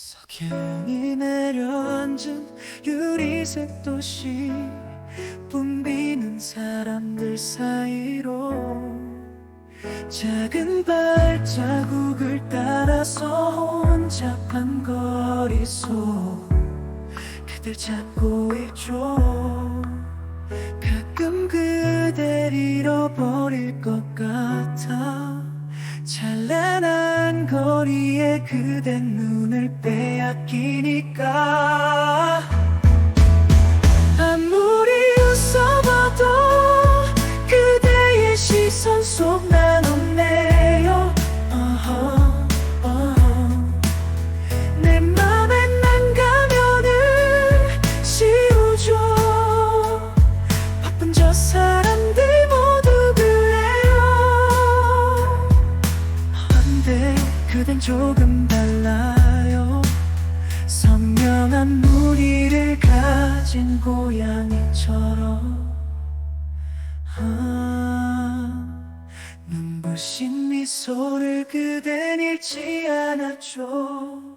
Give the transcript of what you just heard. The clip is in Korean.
석양이 내려앉은 유리색 도시 붐비는 사람들 사이로 작은 발자국을 따라서 혼잡한 거리 속 그댈 찾고 있죠. 가끔 그댈 잃어버릴 것 같아 거리에 그댄 눈을 빼앗기니까 그댄 조금 달라요. 선명한 무늬를 가진 고양이처럼. 아, 눈부신 미소를 그댄 잃지 않았죠